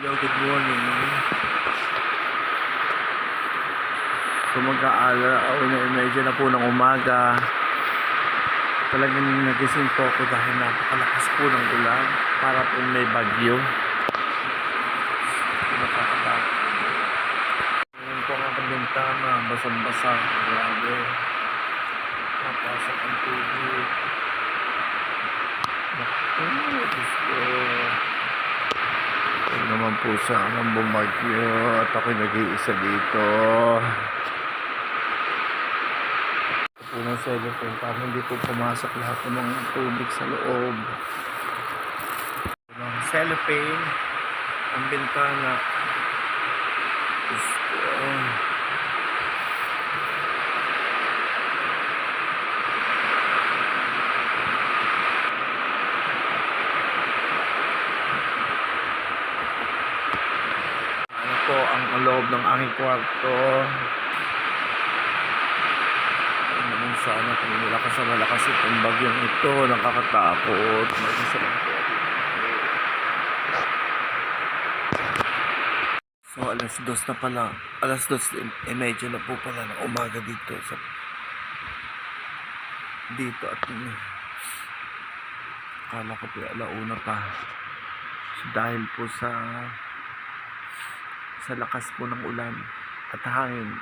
Hello, good morning. So mag-aala, medyo na po ng umaga. Talagang nagising po ako dahil napakalakas po ng ulan. Para po may bagyo. Nakakatakot. Ngayon po ang aking bintana, basang-basa. Grabe. Napasok ang tubig. Naku, Diyos. Huwag naman po sanang bumagyo at ako'y nag-iisa dito. Ito po ng cellphone para hindi po pumasok lahat ng mga tubig sa loob. Ng cellophane, ang bintana. Diyos ko. Ano ang loob ng aking kwarto. Ano naman sana kung malakas na malakas itong bagyong ito. Nakakatakot. Ako. So alas dos na pala. Alas dos eh, medyo na po pala ng umaga dito sa dito at mm, akala ko po alauna pa. So, dahil po sa sa lakas po ng ulan at hangin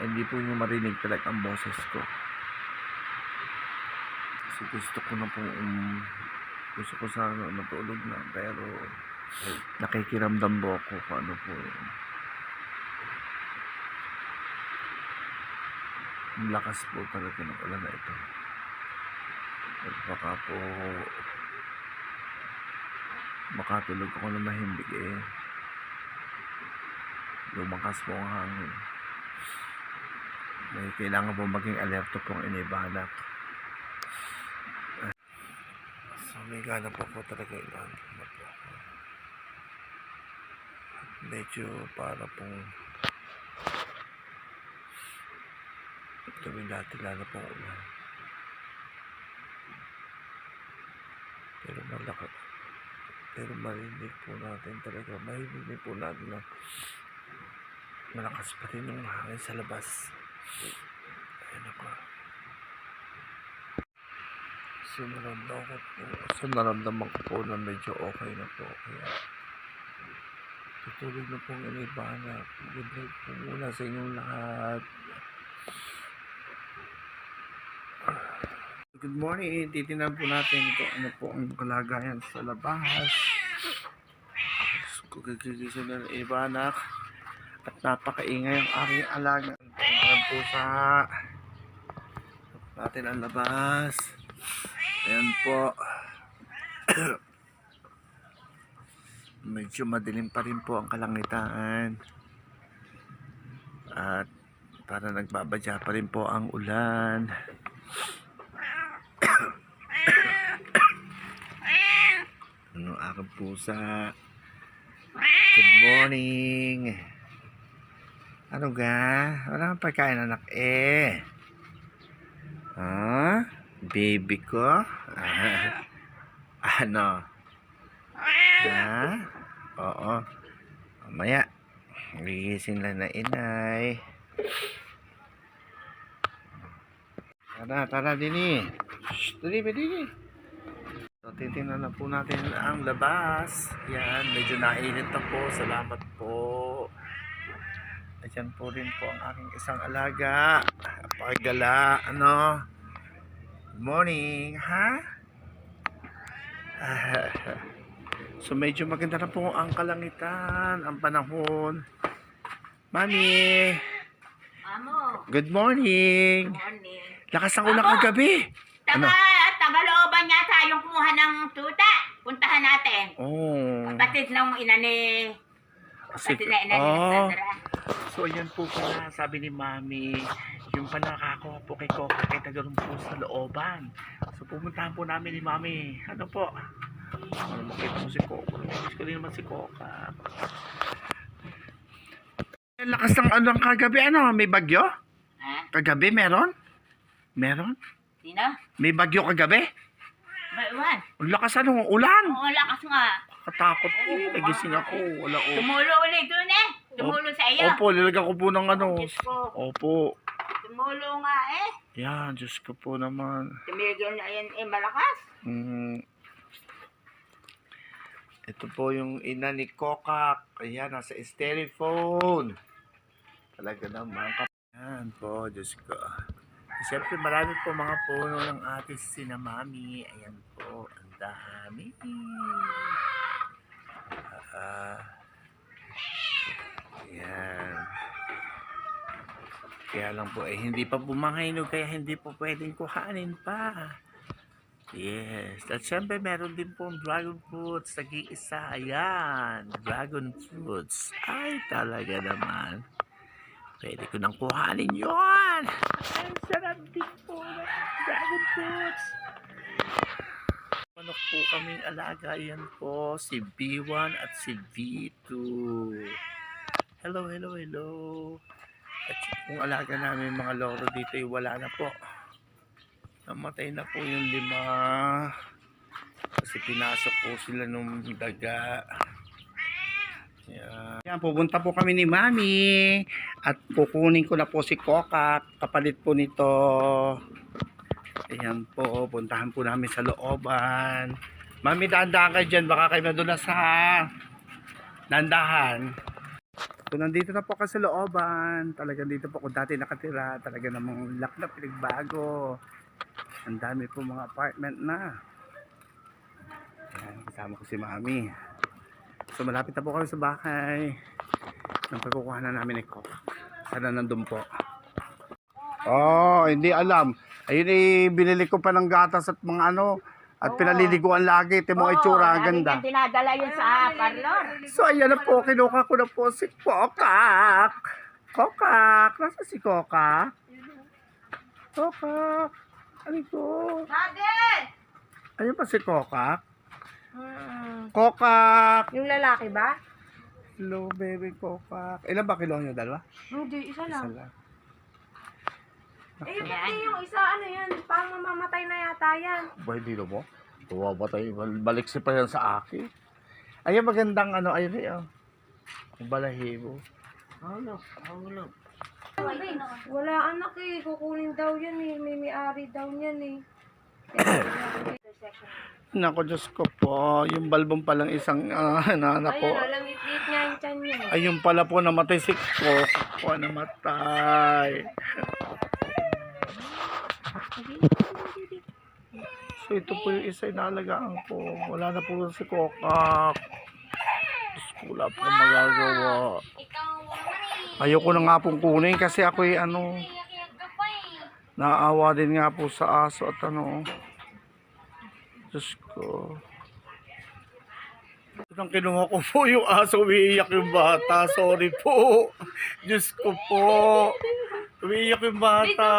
ay hindi po nyo marinig talaga ang boses ko. So gusto ko na po um, gusto ko sana matulog na pero nakikiramdam po ako kung ano po yun. Ang lakas po talaga ng ulan na ito. At baka po makatulog ako na mahimbig eh lumakas po ang hangin. May kailangan po maging alerto po ang inibanak. So, may gana po po talaga ilan. Medyo para pong tuwing dati lalo po ulan. Pero malaki. Pero marinig po natin talaga. Marinig po natin na malakas pa rin yung hangin sa labas. Ayun ako. So naramdaman ko po, so naramdaman ko po na medyo okay na po. Kaya tutulog na po ang inibana. Good night po muna sa inyong lahat. Good morning. Titinan po natin kung ano po ang kalagayan sa labas. Na ng ibanak at napakaingay ang aking alaga. Ang pusa. Natin ang labas. Ayan po. Medyo madilim pa rin po ang kalangitan. At para nagbabadya pa rin po ang ulan. ano aking pusa. Good morning. Ano ga? Wala kang pagkain anak eh. Ha? Baby ko? Ah, ano? Ha? Oo. Mamaya. Gigising lang na inay. Tara, tara dini. Shh, dali, dali. So, titingnan na po natin ang labas. Yan, medyo nainit na po. Salamat po. Ayan po rin po ang aking isang alaga. Pagala, ano? Good morning, ha? So medyo maganda na po ang kalangitan, ang panahon. Mami, Amo, good morning. morning. Lakas ng ulan kagabi. Taga, Ano? tagalooban yata yung kumuha ng tuta. Puntahan natin. Oh. Batid ng ina ni... Kasi, Batid na ina ni oh. Sandra. So, ayan po pala, sabi ni Mami, yung panakakuha po kay Coca, kay Tagalong po sa looban. So, pumuntahan po namin ni Mami. Ano po? Ano, makita mo si Coca. Miss ko din naman si Coca. Ang lakas ng ano ng kagabi, ano? May bagyo? Ha? Kagabi, meron? Meron? Sino? May bagyo kagabi? Ba, Iwan. Ang lakas ano, ulan. Oo, lakas nga. nakakatakot po. Nagising ako. Wala oh. Tumulo ulit doon eh. Tumulo sa iyo. Opo, nilagyan ko po ng ano. Diyos ko. Opo. Tumulo nga eh. Yan, Diyos ko po naman. Tumigil na yan eh malakas. Mm. Ito po yung ina ni Kokak. Ayan, nasa styrofoam. Talaga naman. Ayan po, Diyos ko. Siyempre, marami po mga puno ng ating sinamami. Ayan po, ang dami. Ah, ayan. Kaya lang po, eh, hindi pa bumangainog, kaya hindi po pwedeng kuhanin pa. Yes. At syempre, meron din pong dragon fruits. Nag-iisa. Ayan. Dragon fruits. Ay, talaga naman. Pwede ko nang kuhanin yon. Ang sarap din po dragon fruits. Manok po kaming alaga. Yan po. Si B1 at si V2. Hello, hello, hello. At kung alaga namin mga loro dito, ay wala na po. Namatay na po yung lima. Kasi pinasok po sila nung daga. Yan. Yan, pupunta po kami ni Mami. At kukunin ko na po si Kokak. Kapalit po nito. Ayan po, puntahan po namin sa looban. Mami, dahan-dahan kayo dyan. Baka kayo nadulas ha. Dahan-dahan. So, nandito na po kasi sa looban. Talagang dito po kung dati nakatira. Talaga namang lak na pinagbago. Ang dami po mga apartment na. Ayan, kasama ko si Mami. So, malapit na po kami sa bahay. Nang pagkukuha na namin ni Coke. Sana nandun po. Oh, hindi alam. Ayun eh, binili ko pa ng gatas at mga ano. At Oo. pinaliliguan lagi. Ito mo Oo, itsura, ang lagi ganda. niyang dinadala yun sa parlor. So, ayan na po. Kinuha ko na po si Kokak. Kokak. Nasa si Kokak? Kokak. Ano ko? Ayun pa si Kokak? Kokak. Yung lalaki ba? Hello, baby Kokak. Ilan ba kilo nyo? Dalawa? Hindi, isa Isa lang. lang. Eh, pati yung isa, ano yan, pang mamamatay na yata yan. Boy, dilo mo? Tuwa ba tayo? Balik si pa yan sa akin. Ayun, magandang ano. Ayun, ayun. Ang balahibo. Hulog, hulog. Wala anak eh, kukunin daw yan eh, may may-ari daw yan eh. Nako, Diyos ko po. Yung balbong palang isang uh, nana po. Ayun, alam, lit nga yung chan niya eh. Ayun pala po namatay si Coke. Po namatay. So ito po yung isa inalagaan ko. Wala na po si Kokak. Diyos ko, wala po magagawa. Ayoko na nga pong kunin kasi ako ano, naawa din nga po sa aso at ano. Diyos ko. Nang kinuha ko po yung aso, umiiyak yung bata. Sorry po. Diyos ko po. Umiiyak yung bata.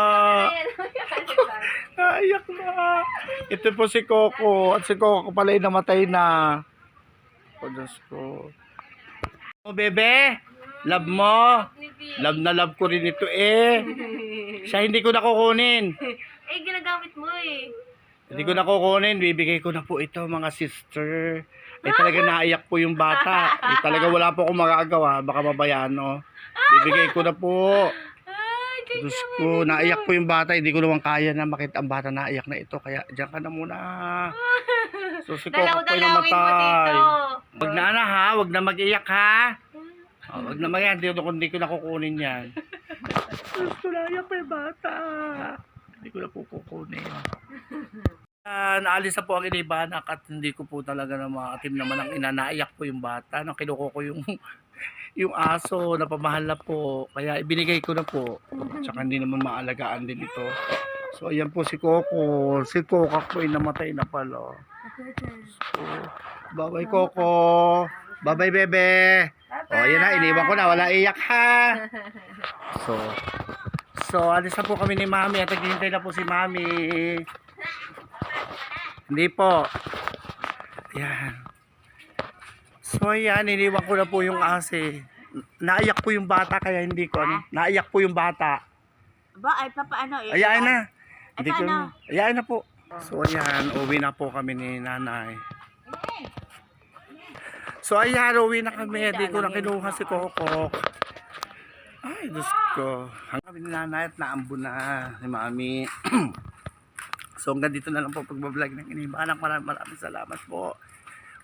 Naiyak na. Ito po si Coco. At si Coco pala ay namatay na. O Diyos ko. O bebe, love mo. Love na love ko rin ito eh. Siya hindi ko nakukunin. Eh, ginagamit mo eh. Hindi ko na kukunin, bibigay ko na po ito mga sister. Eh talaga naiyak po yung bata. Eh talaga wala po akong magagawa, baka mabayaan no. Bibigay ko na po. Diyos ko, naiyak po yung bata. Hindi ko naman kaya na makita ang bata naiyak na ito. Kaya diyan ka na muna. So si Coco po yung dalaw-dalawin mo namatay. dito. Wag na na ha, wag na mag-iyak ha. Oh, wag na mag-iyak, hindi ko, hindi ko na kukunin yan. Diyos ko, naiyak pa yung bata. Hindi ko na po kukunin. Ah, naalis na po ang inibanak at hindi ko po talaga na maatim naman ang ina. Naiyak po yung bata. Nang kinuko ko yung yung aso na pamahal na po. Kaya ibinigay ko na po. Tsaka hindi naman maalagaan din ito. So ayan po si Coco. Si Coco po ay namatay na pala. So, bye-bye Coco. Bye-bye bebe. O yan na, iniwan ko na. Wala iyak ha. So, so alis na po kami ni Mami at naghihintay na po si Mami. Hindi po. Yan. So ayan, iniwan ko na po yung ase. Eh. Naiyak po yung bata kaya hindi ko. Ano, naiyak po yung bata. Ba, ay papaano? Eh, Ayan na. Hindi ko, paano? ayan na po. So ayan, uwi na po kami ni nanay. So ayan, uwi na kami. Hindi ko na kinuha si Kokok. Ay, Diyos ko. Hanggang ni nanay at naambo na ni mami. so hanggang dito na lang po pagbablog ng inibang. Maraming maraming salamat po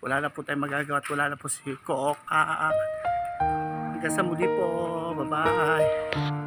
wala na po tayong magagawa at wala na po si Kooka. Ah, ah, ah. Hanggang sa muli po. Bye-bye.